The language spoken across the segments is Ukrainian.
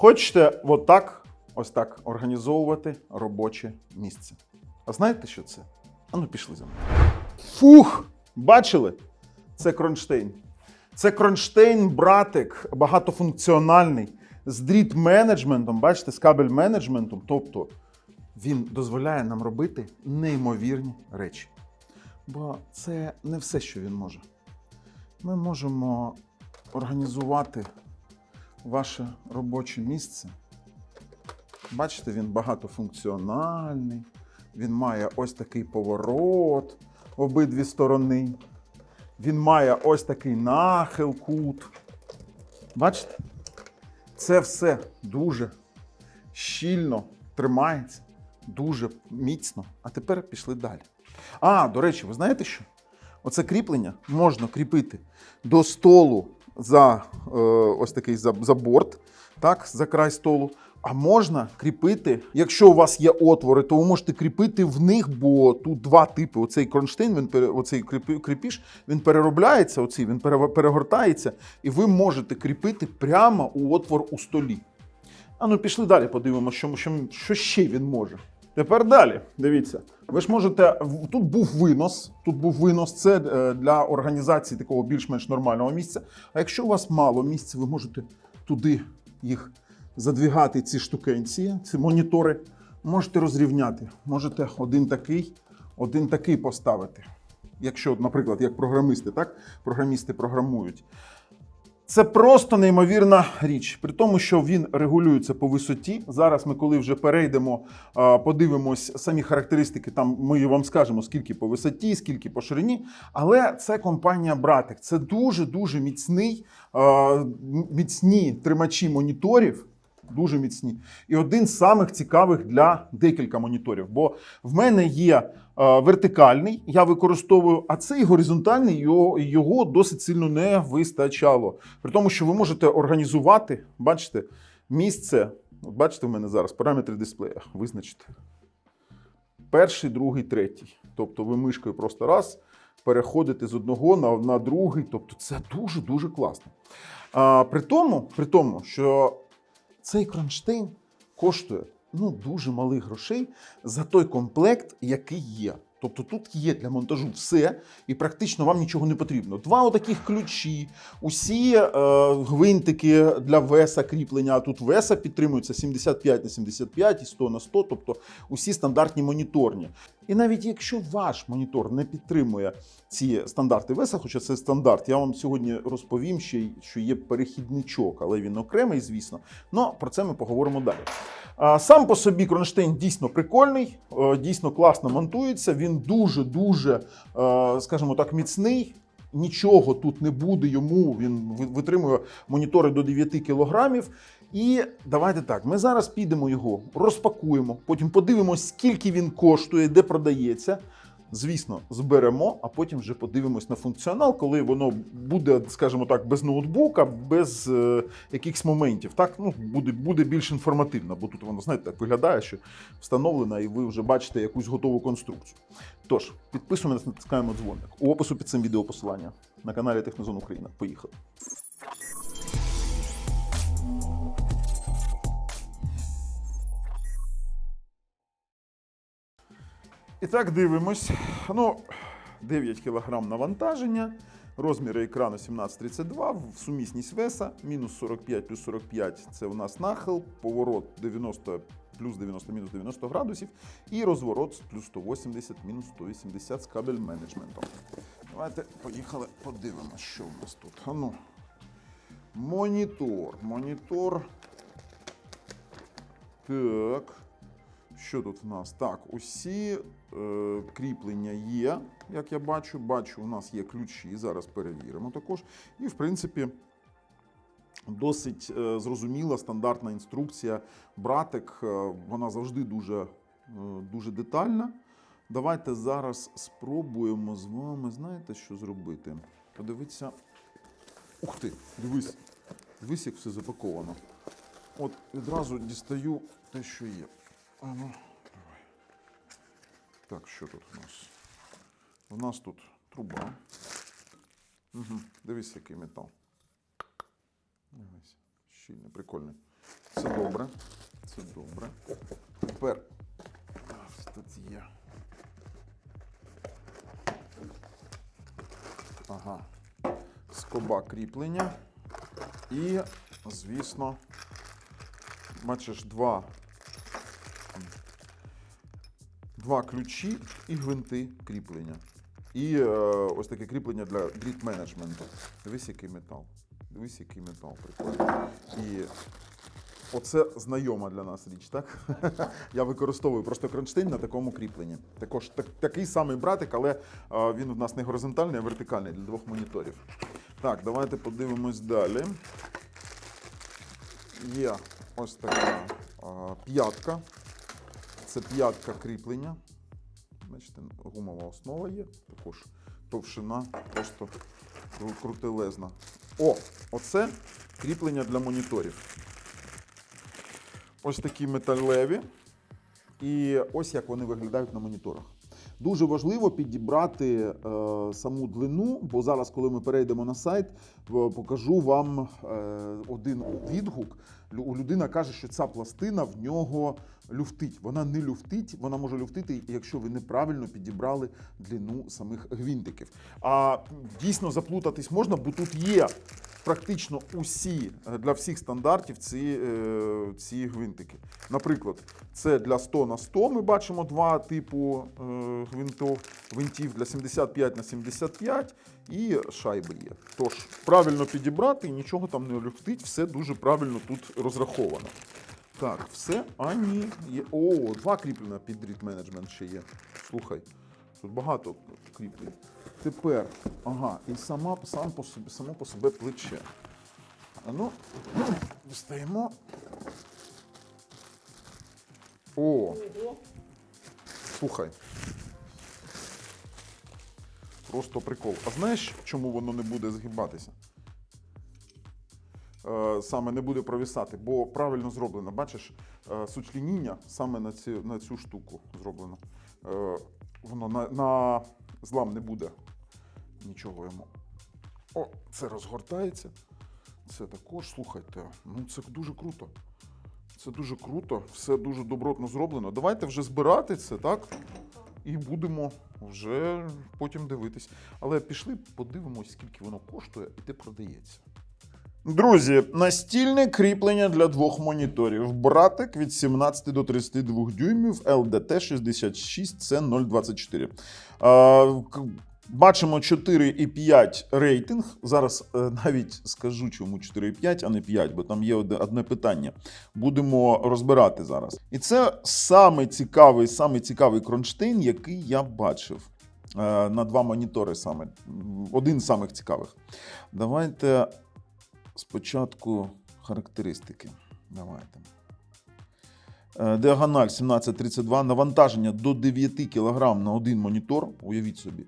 Хочете отак, ось так організовувати робоче місце. А знаєте, що це? А ну пішли за мною. Фух! Бачили? Це кронштейн. Це кронштейн, братик, багатофункціональний, з дріт менеджментом, бачите, з кабель менеджментом. Тобто він дозволяє нам робити неймовірні речі. Бо це не все, що він може. Ми можемо організувати ваше робоче місце. Бачите, він багатофункціональний, він має ось такий поворот обидві сторони. Він має ось такий нахил, кут. Бачите? Це все дуже щільно тримається, дуже міцно. А тепер пішли далі. А, до речі, ви знаєте що? Оце кріплення можна кріпити до столу за е, ось такий за, за борт, так, за край столу. А можна кріпити, якщо у вас є отвори, то ви можете кріпити в них, бо тут два типи. Оцей кронштейн, він оцей кріпіш, він переробляється, оцей, він перегортається, і ви можете кріпити прямо у отвор у столі. А ну пішли далі, подивимося, що, що, що ще він може. Тепер далі. Дивіться, ви ж можете. Тут був винос. Тут був винос. Це е, для організації такого більш-менш нормального місця. А якщо у вас мало місця, ви можете туди їх задвігати, ці штукенці, ці монітори. Можете розрівняти. Можете один такий, один такий поставити. Якщо, наприклад, як програмисти, так? Програмісти програмують. Це просто неймовірна річ, при тому, що він регулюється по висоті. Зараз ми, коли вже перейдемо, подивимось самі характеристики. Там ми вам скажемо, скільки по висоті, скільки по ширині. Але це компанія Братик. Це дуже дуже міцний, міцні тримачі моніторів. Дуже міцні. І один з самих цікавих для декілька моніторів. Бо в мене є е, вертикальний, я використовую, а цей горизонтальний його, його досить сильно не вистачало. При тому, що ви можете організувати, бачите, місце. От бачите, в мене зараз параметри дисплея. Визначити. Перший, другий, третій. Тобто ви мишкою просто раз переходите з одного на, на другий. Тобто це дуже-дуже класно. А, при, тому, при тому, що цей кронштейн коштує ну, дуже малих грошей за той комплект, який є. Тобто тут є для монтажу все, і практично вам нічого не потрібно. Два отаких ключі, усі е, гвинтики для веса кріплення. Тут веса підтримується 75 на 75 і 100 на 100, тобто усі стандартні моніторні. І навіть якщо ваш монітор не підтримує ці стандарти веса, хоча це стандарт, я вам сьогодні розповім ще, що є перехідничок, але він окремий, звісно. Ну про це ми поговоримо далі. Сам по собі кронштейн дійсно прикольний, е, дійсно класно монтується. Він дуже дуже, е, скажімо так, міцний. Нічого тут не буде йому. Він витримує монітори до 9 кілограмів. І давайте так. Ми зараз підемо його, розпакуємо, потім подивимося, скільки він коштує, де продається. Звісно, зберемо, а потім вже подивимось на функціонал, коли воно буде, скажімо так, без ноутбука, без е, якихось моментів. Так, ну буде, буде більш інформативно, бо тут воно, знаєте, так виглядає, що встановлено, і ви вже бачите якусь готову конструкцію. Тож, підписуємося, натискаємо дзвоник. У опису під цим відео посилання на каналі Технозон Україна. Поїхали. І так дивимось. Ну, 9 кг навантаження, розміри екрану 1732, сумісність веса, мінус 45 плюс 45 це у нас нахил, поворот 90 плюс 90 мінус 90 градусів, і розворот плюс 180 мінус 180 з кабель менеджментом. Давайте поїхали, подивимося, що в нас тут. А ну. Монітор. Монітор. Так. Що тут в нас? Так, усі е, кріплення є, як я бачу. Бачу, у нас є ключі. Зараз перевіримо також. І, в принципі, досить е, зрозуміла стандартна інструкція. Братик, е, вона завжди дуже, е, дуже детальна. Давайте зараз спробуємо з вами, знаєте, що зробити? Подивіться. Ух ти, дивись, дивись, як все запаковано. От відразу дістаю те, що є. А ну, давай. Так, що тут у нас? У нас тут труба. Угу. Дивись, який метал. Дивись. Щільний, прикольний. Це добре. Це добре. Тепер є. Ага. Скоба кріплення. І, звісно, бачиш, два, два ключі і гвинти кріплення. І е, ось таке кріплення для гріт менеджменту. Дивись, який метал. Дивись, який метал прикольний. І оце знайома для нас річ, так? Я використовую просто кронштейн на такому кріпленні. Також так, такий самий братик, але е, він у нас не горизонтальний, а вертикальний для двох моніторів. Так, давайте подивимось далі. Є ось така е, п'ятка. Це п'ятка кріплення. Бачите, гумова основа є, також товщина, просто кру- крутелезна. О, оце кріплення для моніторів. Ось такі металеві. І ось як вони виглядають на моніторах. Дуже важливо підібрати е, саму длину, бо зараз, коли ми перейдемо на сайт, покажу вам е, один відгук. Лю- Людина каже, що ця пластина в нього люфтить. Вона не люфтить, вона може люфтити, якщо ви неправильно підібрали длину самих гвинтиків. А дійсно заплутатись можна, бо тут є практично усі е, для всіх стандартів ці, е, ці гвинтики. Наприклад, це для 100 на 100 ми бачимо два типу е, гвинтов, гвинтів для 75 на 75 і шайби є. Тож, правильно підібрати, нічого там не люфтить, все дуже правильно тут розраховано. Так, все. А ні. Є. О, два кріплення під рід менеджмент ще є. Слухай, тут багато кріплень. Тепер, ага, і сама сам по собі, само по себе плече. А ну, достаємо. О, слухай. Просто прикол. А знаєш, чому воно не буде згибатися? Е, Саме не буде провісати, бо правильно зроблено. Бачиш, е, сучлініння саме на цю, на цю штуку зроблено. Е, Воно на, на злам не буде нічого йому. О, це розгортається. Це також, слухайте, ну це дуже круто. Це дуже круто, все дуже добротно зроблено. Давайте вже збирати це, так? І будемо вже потім дивитись. Але пішли, подивимось, скільки воно коштує і де продається. Друзі, настільне кріплення для двох моніторів. Братик від 17 до 32 дюймів LDT 66 c 024. Бачимо 4,5 рейтинг. Зараз е, навіть скажу, чому 4,5, а не 5, бо там є одне, питання. Будемо розбирати зараз. І це самий цікавий, самий цікавий кронштейн, який я бачив. Е, На два монітори саме. Один з самих цікавих. Давайте спочатку характеристики. Давайте. Е, Діагональ 1732, навантаження до 9 кг на один монітор. Уявіть собі.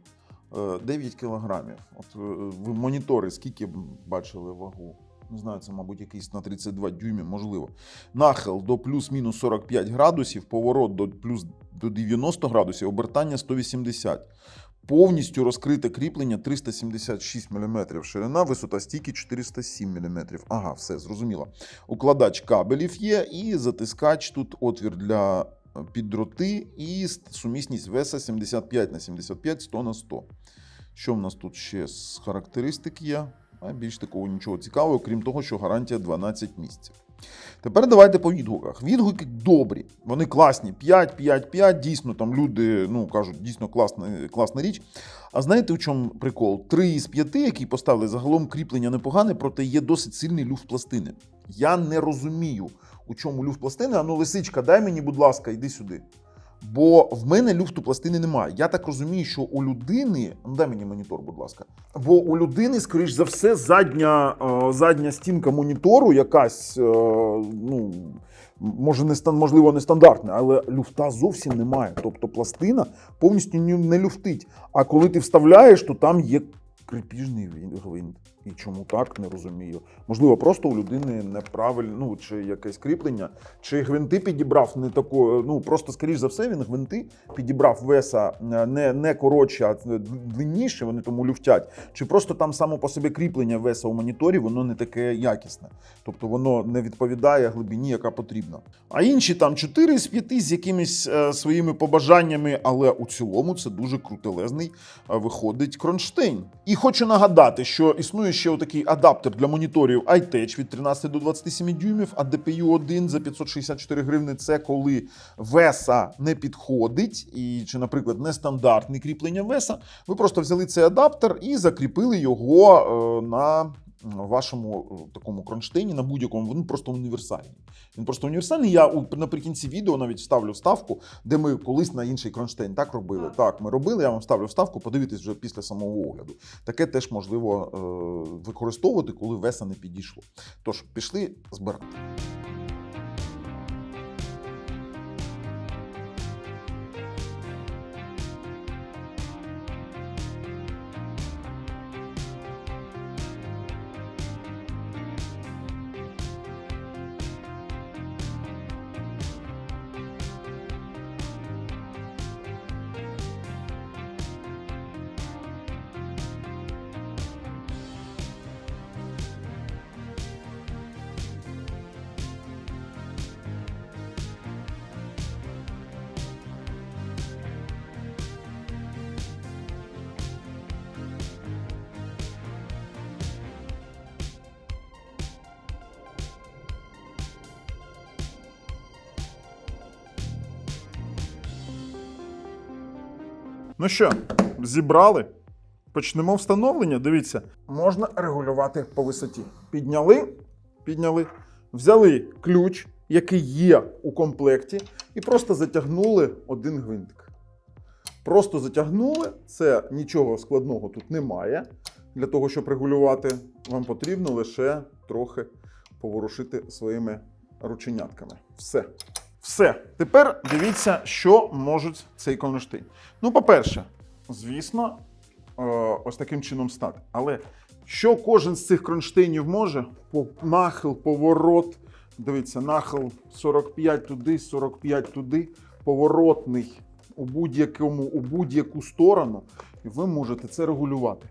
Е, 9 кг. От е, ви монітори скільки бачили вагу? Не знаю, це, мабуть, якийсь на 32 дюймів, можливо. Нахил до плюс-мінус 45 градусів, поворот до плюс до 90 градусів, обертання 180. Повністю розкрите кріплення 376 мм, ширина, висота стійки 407 мм. Ага, все зрозуміло. Укладач кабелів є, і затискач тут отвір для е, піддроти і сумісність веса 75 на 75, 100 на 100. Що в нас тут ще з характеристик є? А більш такого нічого цікавого, крім того, що гарантія 12 місяців. Тепер давайте по відгуках. Відгуки добрі, вони класні. 5, 5, 5. Дійсно, там люди ну, кажуть, дійсно класна, класна річ. А знаєте, в чому прикол? Три із п'яти, які поставили загалом кріплення непогане, проте є досить сильний люфт пластини. Я не розумію, у чому люфт пластини. Ану, лисичка, дай мені, будь ласка, йди сюди. Бо в мене люфту пластини немає. Я так розумію, що у людини. Ну, дай мені монітор, будь ласка. Бо у людини, скоріш за все, задня, е, задня стінка монітору якась, е, ну, може, не стан, можливо, не стандартна, але люфта зовсім немає. Тобто пластина повністю не люфтить. А коли ти вставляєш, то там є крепіжний він- гвинт. І чому так, не розумію. Можливо, просто у людини неправильно, ну чи якесь кріплення, чи гвинти підібрав не тако, ну просто скоріш за все, він гвинти підібрав веса е, не, не коротше, а длинніше, вони тому люфтять. Чи просто там само по собі кріплення веса у моніторі, воно не таке якісне. Тобто воно не відповідає глибині, яка потрібна. А інші там 4 з 5 з якимись е, своїми побажаннями, але у цілому це дуже крутелезний е, виходить кронштейн. І хочу нагадати, що існує ще отакий адаптер для моніторів iTech від 13 до 27 дюймів, а DPU 1 за 564 гривни це коли веса не підходить, і чи, наприклад, нестандартне кріплення веса. Ви просто взяли цей адаптер і закріпили його е, на вашому е, такому кронштейні, на будь-якому, він просто універсальний. Він просто універсальний. Я наприкінці відео навіть вставлю вставку, де ми колись на інший кронштейн так робили. Так, ми робили, я вам ставлю вставку, подивитись вже після самого огляду. Таке теж можливо е, використовувати, коли веса не підійшло. Тож, пішли збирати. Ну що, зібрали? Почнемо встановлення. Дивіться, можна регулювати по висоті. Підняли, підняли, взяли ключ, який є у комплекті, і просто затягнули один гвинтик. Просто затягнули, це нічого складного тут немає. Для того, щоб регулювати, вам потрібно лише трохи поворушити своїми рученятками. Все. Все. Тепер дивіться, що можуть цей кронштейн. Ну, по-перше, звісно, е, ось таким чином стати. Але що кожен з цих кронштейнів може? Нахил, поворот. Дивіться, нахил 45 туди, 45 туди, поворотний у будь-якому, у будь-яку сторону, і ви можете це регулювати.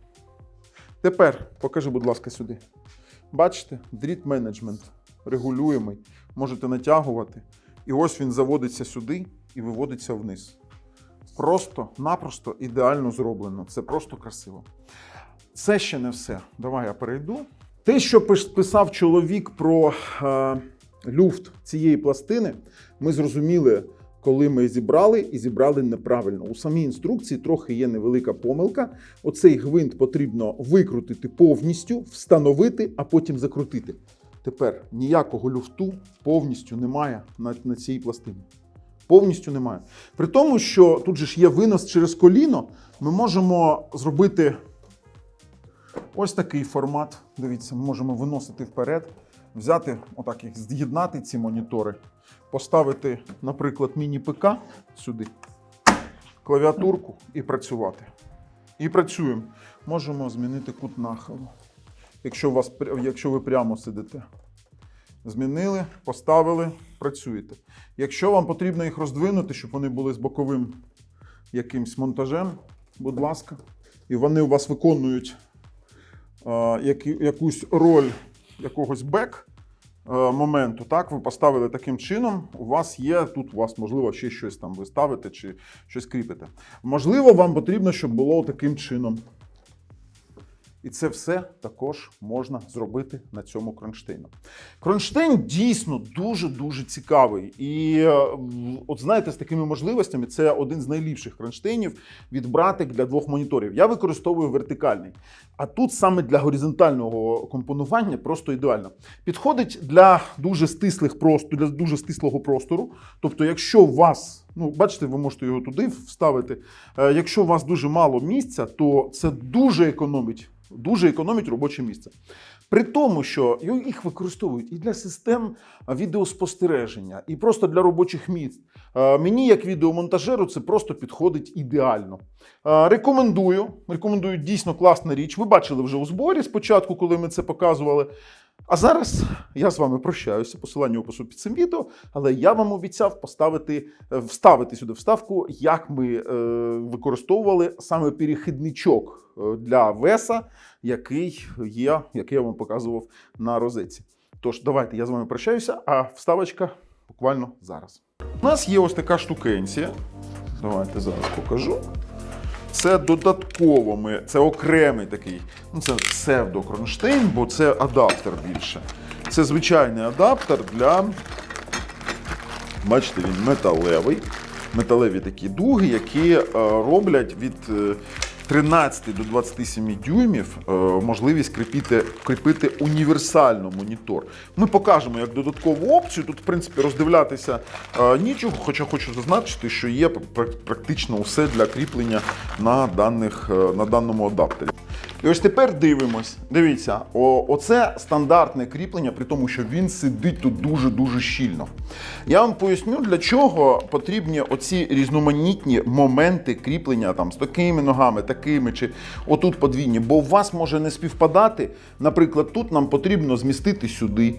Тепер покажи, будь ласка, сюди. Бачите, дріт менеджмент регулюємий, можете натягувати. І ось він заводиться сюди і виводиться вниз. Просто-напросто ідеально зроблено. Це просто красиво. Це ще не все. Давай я перейду. Те, що писав чоловік про е, люфт цієї пластини, ми зрозуміли, коли ми зібрали і зібрали неправильно. У самій інструкції трохи є невелика помилка. Оцей гвинт потрібно викрутити повністю, встановити, а потім закрутити. Тепер ніякого люфту повністю немає на, на цій пластині. Повністю немає. При тому, що тут же ж є винос через коліно, ми можемо зробити ось такий формат. Дивіться, ми можемо виносити вперед, взяти, отак їх з'єднати ці монітори, поставити, наприклад, міні-ПК сюди, клавіатурку і працювати. І працюємо. Можемо змінити кут нахилу. Якщо, вас, якщо ви прямо сидите. Змінили, поставили, працюєте. Якщо вам потрібно їх роздвинути, щоб вони були з боковим якимсь монтажем, будь ласка, і вони у вас виконують е, які, якусь роль якогось бек е, моменту, так, ви поставили таким чином, у вас є, тут у вас, можливо, ще щось там ви ставите чи щось кріпите. Можливо, вам потрібно, щоб було таким чином. І це все також можна зробити на цьому кронштейну. Кронштейн дійсно дуже-дуже цікавий. І е, от знаєте, з такими можливостями це один з найліпших кронштейнів від братик для двох моніторів. Я використовую вертикальний. А тут саме для горизонтального компонування просто ідеально. Підходить для дуже стислих простору, для дуже стислого простору. Тобто, якщо у вас, ну бачите, ви можете його туди вставити. Е, Якщо у вас дуже мало місця, то це дуже економить. Дуже економить робоче місце. При тому, що їх використовують і для систем відеоспостереження, і просто для робочих місць. Мені, як відеомонтажеру, це просто підходить ідеально. Рекомендую. Рекомендую дійсно класна річ. Ви бачили вже у зборі спочатку, коли ми це показували. А зараз я з вами прощаюся. Посилання опису під цим відео, але я вам обіцяв поставити, е, вставити сюди вставку, як ми е, використовували саме перехідничок е, для веса, який є, який я вам показував на розетці. Тож, давайте я з вами прощаюся, а вставочка буквально зараз. У нас є ось така штукенція. Давайте зараз покажу. Це додатково ми, це окремий такий, ну це псевдокронштейн, бо це адаптер більше. Це звичайний адаптер для, бачите, він металевий. Металеві такі дуги, які е, роблять від е, 13 до 27 дюймів е, можливість кріпити, кріпити універсально монітор. Ми покажемо як додаткову опцію. Тут, в принципі, роздивлятися е, нічого, хоча хочу зазначити, що є практично усе для кріплення на, даних, е, на даному адаптері. І ось тепер дивимось. Дивіться, о, оце стандартне кріплення, при тому, що він сидить тут дуже-дуже щільно. Я вам поясню, для чого потрібні оці різноманітні моменти кріплення там, з такими ногами, такими чи отут подвійні. Бо у вас може не співпадати. Наприклад, тут нам потрібно змістити сюди.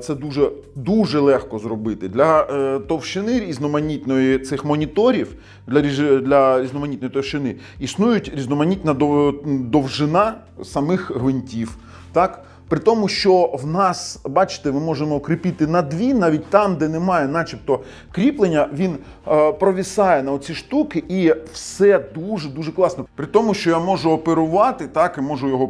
Це дуже, дуже легко зробити. Для е, товщини різноманітної цих моніторів, для, для різноманітної товщини, існують різноманітна дов- довжина самих гвинтів. Так? При тому, що в нас, бачите, ми можемо кріпити на дві, навіть там, де немає, начебто, кріплення, він е, провісає на оці штуки, і все дуже дуже класно. При тому, що я можу оперувати, так і можу його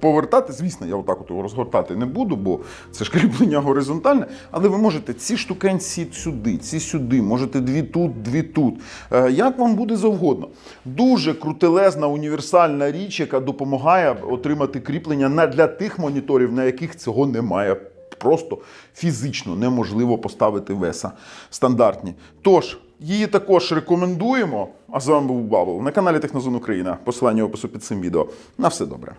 повертати. Звісно, я отак от його розгортати не буду, бо це ж кріплення горизонтальне. Але ви можете ці штукенці сюди, ці сюди, можете дві тут, дві тут. Е, як вам буде завгодно. Дуже крутелезна універсальна річ, яка допомагає отримати кріплення на для тих моніторів, на яких цього немає. Просто фізично неможливо поставити веса стандартні. Тож, її також рекомендуємо. А з вами був Бабл на каналі Технозон Україна. Посилання в опису під цим відео. На все добре.